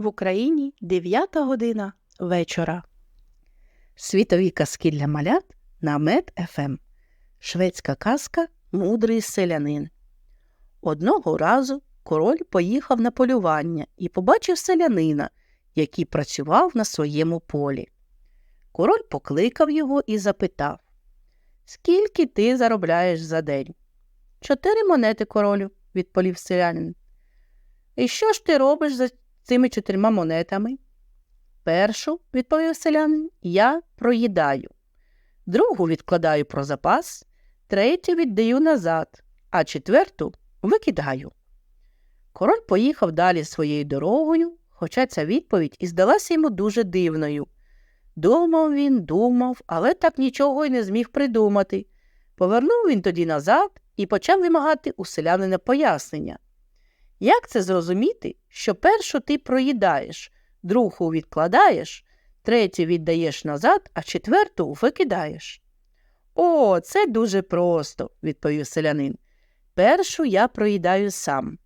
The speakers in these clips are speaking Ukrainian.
В Україні 9 година вечора. Світові казки для малят на Мед ФМ. Шведська казка Мудрий селянин. Одного разу король поїхав на полювання і побачив селянина, який працював на своєму полі. Король покликав його і запитав Скільки ти заробляєш за день? Чотири монети, королю, відповів селянин. І що ж ти робиш за цими чотирма монетами? Першу, відповів селянин, я проїдаю, другу відкладаю про запас, третю віддаю назад, а четверту викидаю. Король поїхав далі своєю дорогою, хоча ця відповідь і здалася йому дуже дивною. Думав він, думав, але так нічого й не зміг придумати. Повернув він тоді назад і почав вимагати у селянина пояснення. Як це зрозуміти, що першу ти проїдаєш, другу відкладаєш, третю віддаєш назад, а четверту викидаєш? О, це дуже просто, відповів селянин. Першу я проїдаю сам,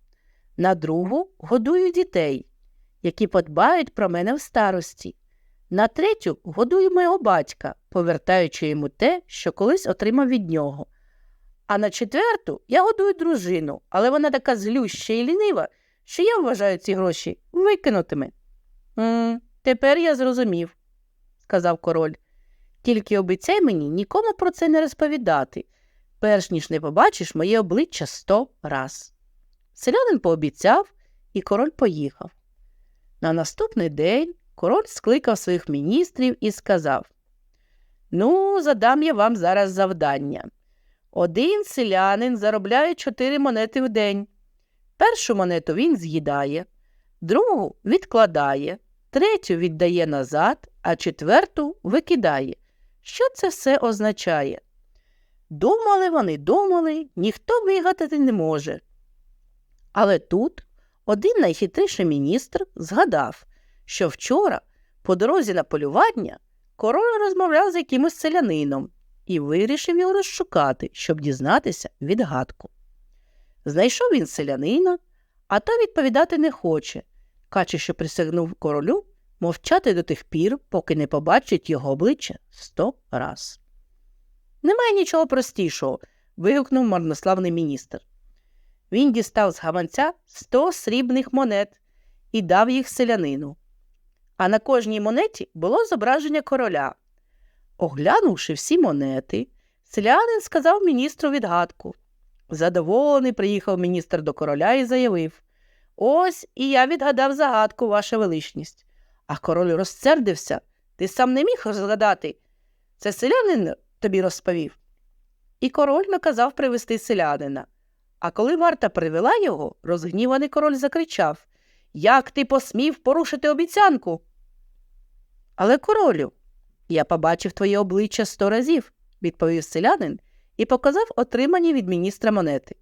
на другу годую дітей, які подбають про мене в старості. На третю годую мого батька, повертаючи йому те, що колись отримав від нього. А на четверту я годую дружину, але вона така злюща і лінива, що я вважаю ці гроші викинутими. «М, Тепер я зрозумів, сказав король. Тільки обіцяй мені нікому про це не розповідати, перш ніж не побачиш моє обличчя сто раз. Селянин пообіцяв, і король поїхав. На наступний день король скликав своїх міністрів і сказав Ну, задам я вам зараз завдання. Один селянин заробляє чотири монети в день. Першу монету він з'їдає, другу відкладає, третю віддає назад, а четверту викидає. Що це все означає? Думали вони, думали, ніхто вигадати не може. Але тут один найхитріший міністр згадав, що вчора, по дорозі на полювання, король розмовляв з якимось селянином і вирішив його розшукати, щоб дізнатися відгадку. Знайшов він селянина, а той відповідати не хоче, каче, що присягнув королю мовчати до тих пір, поки не побачить його обличчя сто раз. Немає нічого простішого. вигукнув марнославний міністр. Він дістав з гаманця сто срібних монет і дав їх селянину. А на кожній монеті було зображення короля. Оглянувши всі монети, селянин сказав міністру відгадку. Задоволений приїхав міністр до короля і заявив Ось і я відгадав загадку, ваша величність. А король розсердився. Ти сам не міг розгадати. Це селянин тобі розповів. І король наказав привести селянина. А коли варта привела його, розгніваний король закричав Як ти посмів порушити обіцянку? Але королю, я побачив твоє обличчя сто разів, відповів селянин і показав отримані від міністра монети.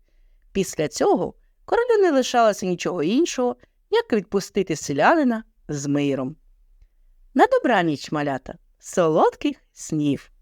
Після цього королю не лишалося нічого іншого, як відпустити селянина з миром. На добраніч, малята, солодких снів!